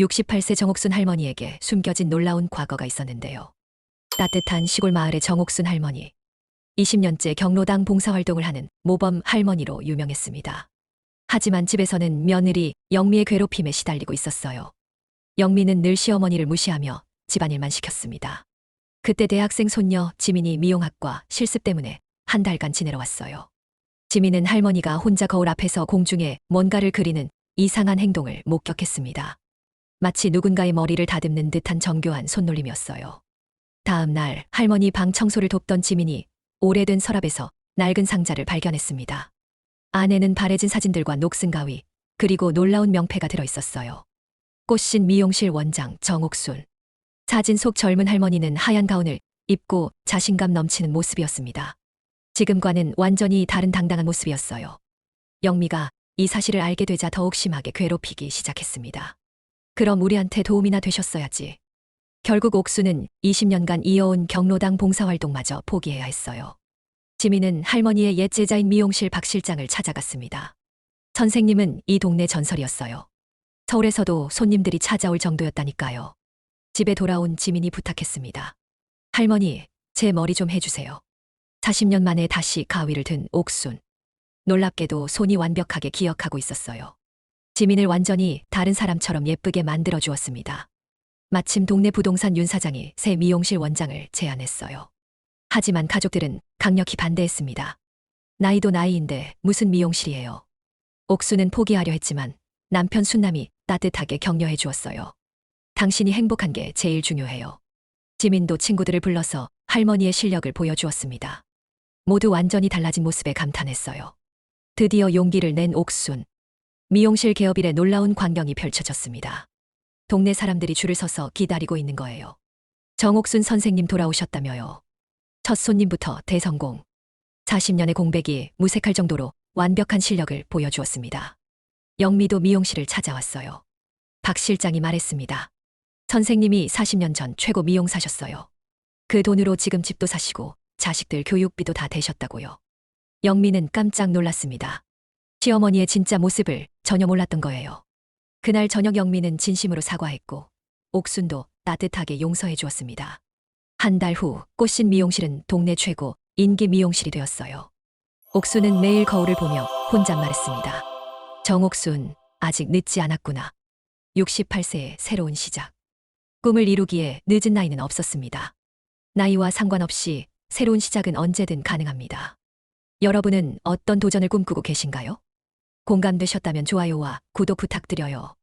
68세 정옥순 할머니에게 숨겨진 놀라운 과거가 있었는데요. 따뜻한 시골 마을의 정옥순 할머니. 20년째 경로당 봉사활동을 하는 모범 할머니로 유명했습니다. 하지만 집에서는 며느리 영미의 괴롭힘에 시달리고 있었어요. 영미는 늘 시어머니를 무시하며 집안일만 시켰습니다. 그때 대학생 손녀 지민이 미용학과 실습 때문에 한 달간 지내러 왔어요. 지민은 할머니가 혼자 거울 앞에서 공중에 뭔가를 그리는 이상한 행동을 목격했습니다. 마치 누군가의 머리를 다듬는 듯한 정교한 손놀림이었어요. 다음 날 할머니 방 청소를 돕던 지민이 오래된 서랍에서 낡은 상자를 발견했습니다. 안에는 바래진 사진들과 녹슨 가위, 그리고 놀라운 명패가 들어 있었어요. 꽃신 미용실 원장 정옥순. 사진 속 젊은 할머니는 하얀 가운을 입고 자신감 넘치는 모습이었습니다. 지금과는 완전히 다른 당당한 모습이었어요. 영미가 이 사실을 알게 되자 더욱 심하게 괴롭히기 시작했습니다. 그럼 우리한테 도움이나 되셨어야지. 결국 옥수는 20년간 이어온 경로당 봉사활동마저 포기해야 했어요. 지민은 할머니의 옛 제자인 미용실 박 실장을 찾아갔습니다. 선생님은 이 동네 전설이었어요. 서울에서도 손님들이 찾아올 정도였다니까요. 집에 돌아온 지민이 부탁했습니다. 할머니, 제 머리 좀 해주세요. 40년 만에 다시 가위를 든 옥순. 놀랍게도 손이 완벽하게 기억하고 있었어요. 지민을 완전히 다른 사람처럼 예쁘게 만들어 주었습니다. 마침 동네 부동산 윤 사장이 새 미용실 원장을 제안했어요. 하지만 가족들은 강력히 반대했습니다. 나이도 나이인데 무슨 미용실이에요. 옥수는 포기하려 했지만 남편 순남이 따뜻하게 격려해 주었어요. 당신이 행복한 게 제일 중요해요. 지민도 친구들을 불러서 할머니의 실력을 보여주었습니다. 모두 완전히 달라진 모습에 감탄했어요. 드디어 용기를 낸 옥순. 미용실 개업일에 놀라운 광경이 펼쳐졌습니다. 동네 사람들이 줄을 서서 기다리고 있는 거예요. 정옥순 선생님 돌아오셨다며요. 첫 손님부터 대성공. 40년의 공백이 무색할 정도로 완벽한 실력을 보여주었습니다. 영미도 미용실을 찾아왔어요. 박 실장이 말했습니다. 선생님이 40년 전 최고 미용사셨어요. 그 돈으로 지금 집도 사시고 자식들 교육비도 다 대셨다고요. 영미는 깜짝 놀랐습니다. 시어머니의 진짜 모습을 전혀 몰랐던 거예요. 그날 저녁 영미는 진심으로 사과했고 옥순도 따뜻하게 용서해 주었습니다. 한 달 후 꽃신 미용실은 동네 최고 인기 미용실이 되었어요. 옥순은 매일 거울을 보며 혼잣말했습니다. 정옥순, 아직 늦지 않았구나. 68세의 새로운 시작. 꿈을 이루기에 늦은 나이는 없었습니다. 나이와 상관없이 새로운 시작은 언제든 가능합니다. 여러분은 어떤 도전을 꿈꾸고 계신가요? 공감되셨다면 좋아요와 구독 부탁드려요.